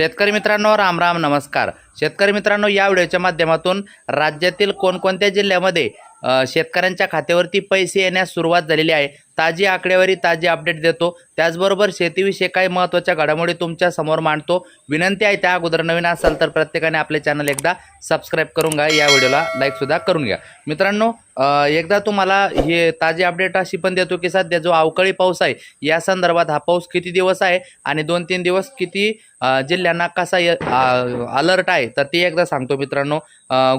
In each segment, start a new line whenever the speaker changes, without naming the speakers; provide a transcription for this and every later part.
शेतकरी मित्रांनो राम राम नमस्कार. शेतकरी मित्रांनो या व्हिडिओच्या माध्यमातून राज्यातील कोणकोणत्या जिल्ह्यामध्ये शेतकऱ्यांच्या खात्यावरती पैसे येण्यास सुरुवात झालेली आहे. ताजी आकडेवारी ताजी अपडेट देतो. त्याचबरोबर शेतीविषयी काही महत्त्वाच्या घडामोडी तुमच्यासमोर मांडतो. विनंती आहे त्या अगोदर नवीन असाल तर प्रत्येकाने आपले चॅनल एकदा सबस्क्राईब करून घ्या. या व्हिडिओला लाईकसुद्धा करून घ्या. मित्रांनो एकदा तुम्हाला हे ताजी अपडेट अशी पण देतो की सध्या जो अवकाळी पाऊस आहे या संदर्भात हा पाऊस किती दिवस आहे आणि दोन तीन दिवस किती जिल्ह्यांना कसा अलर्ट आहे तर ती एकदा सांगतो मित्रांनो.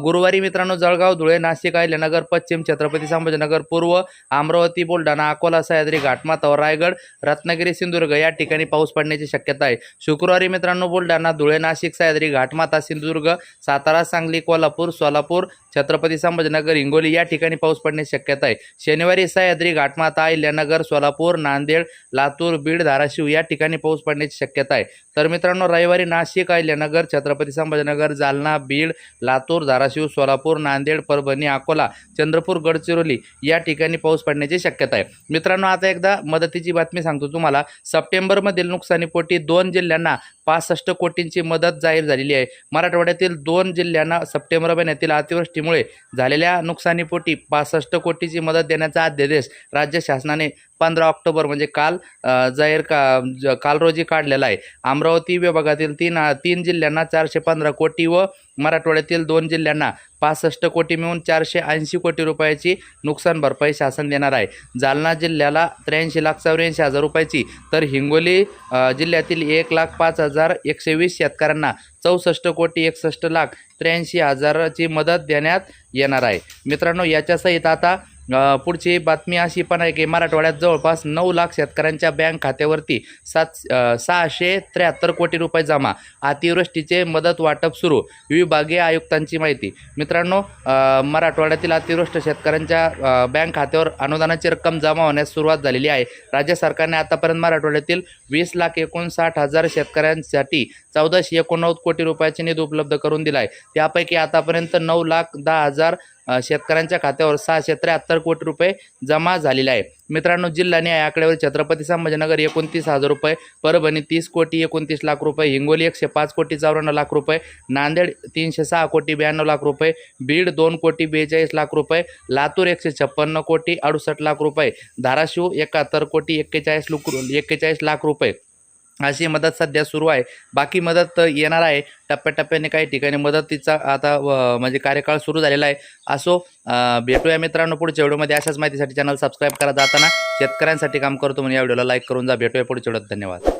गुरुवारी मित्रांनो जळगाव धुळे नाशिक अहिल्यानगर पश्चिम छत्रपती संभाजीनगर पूर्व अमरावती बुलढाणा अकोला सह्याद्री घाटमाथावर रायगड रत्नागिरी सिंधुदुर्ग या ठिकाणी पाऊस पडण्याची शक्यता आहे. शुक्रवारी मित्रांनो बुलढाणा धुळे नाशिक सह्याद्री घाटमाथा सिंधुदुर्ग सातारा सांगली कोल्हापूर सोलापूर छत्रपती संभाजीनगर हिंगोली या ठिकाणी पाऊस पडण्याची शक्यता आहे. शनिवारी सह्याद्री घाटमाथा अहिल्यानगर सोलापूर नांदेड लातूर बीड धाराशिव या ठिकाणी पाऊस पडण्याची शक्यता आहे. तर मित्रांनो रविवारी नाशिक अहिल्यानगर छत्रपती संभाजीनगर जालना बीड लातूर धाराशिव सोलापूर नांदेड परभणी अकोला चंद्रपूर गडचिरोली या ठिकाणी पाऊस पडण्याची शक्यता आहे. मित्रांनो आता एकदा मदतीची बातमी सांगतो तुम्हाला. सप्टेंबरमधील नुकसानीपोटी दोन जिल्ह्यांना पासष्ट कोटींची मदत जाहीर झालेली आहे. मराठवाड्यातील दोन जिल्ह्यांना सप्टेंबर महिन्यातील अतिवृष्टीमुळे झालेल्या नुकसानीपोटी पासष्ट कोटीची मदत देण्याचा अध्यादेश राज्य शासनाने पंधरा ऑक्टोबर म्हणजे काल जाहीर का ज- काल रोजी काढलेला आहे. अमरावती विभागातील तीन तीन जिल्ह्यांना चारशे पंधरा कोटी व मराठवाड्यातील दोन जिल्ह्यांना पासष्ट कोटी मिळून चारशे ऐंशी कोटी रुपयाची नुकसान भरपाई शासन देणार आहे. जालना जिल्ह्याला त्र्याऐंशी लाख चौऱ्याऐंशी हजार रुपयाची तर हिंगोली जिल्ह्यातील एक लाख पाच हजार एकशे वीस शेतकऱ्यांना चौसष्ट कोटी एकसष्ट लाख त्र्याऐंशी हजाराची मदत देण्यात येणार आहे. मित्रांनो याच्यासहित आता पुढची बातमी अशी पण आहे की मराठवाड्यात जवळपास नऊ लाख शेतकऱ्यांच्या बँक खात्यावरती सात सहाशे त्र्याहत्तर कोटी रुपये जमा. अतिवृष्टीचे मदत वाटप सुरू विभागीय आयुक्तांची माहिती. मित्रांनो मराठवाड्यातील अतिवृष्ट शेतकऱ्यांच्या बँक खात्यावर अनुदानाची रक्कम जमा होण्यास सुरुवात झालेली आहे. राज्य सरकारने आतापर्यंत मराठवाड्यातील वीस लाख एकोणसाठ हजार शेतकऱ्यांसाठी चौदाशे एकोणनव्वद कोटी रुपयाचे निधी उपलब्ध करून दिला आहे त्यापैकी आतापर्यंत नऊ लाख दहा हजार शेतकऱ्यांच्या खात्यावर सहाशे त्र्याहत्तर कोटी रुपये जमा झालेले आहे. मित्रांनो जिल्हा या आकड्यावर छत्रपती संभाजीनगर एकोणतीस हजार रुपये परभणी तीस कोटी एकोणतीस लाख रुपये हिंगोली एकशे पाच कोटी चौऱ्याण्णव लाख रुपये नांदेड तीनशे सहा कोटी ब्याण्णव लाख रुपये बीड दोन कोटी बेचाळीस लाख रुपये लातूर एकशे छप्पन्न कोटी अडुसष्ट लाख रुपये धाराशिव एकाहत्तर कोटी एक्केचाळीस लुक एक्केचाळीस लाख रुपये. अशी मदत सध्या सुरू आहे. बाकी मदत येणार आहे. टप्प्याटप्प्याने काही ठिकाणी मदतीचा आता म्हणजे कार्यकाळ सुरू झालेला आहे. असो भेटूया मित्रांनो पुढच्या व्हिडिओमध्ये. अशाच माहितीसाठी चॅनल सबस्क्राईब करा. जाताना शेतकऱ्यांसाठी काम करतो म्हणून या व्हिडिओला लाईक करून जा. भेटूया पुढच्या व्हिडिओत. धन्यवाद.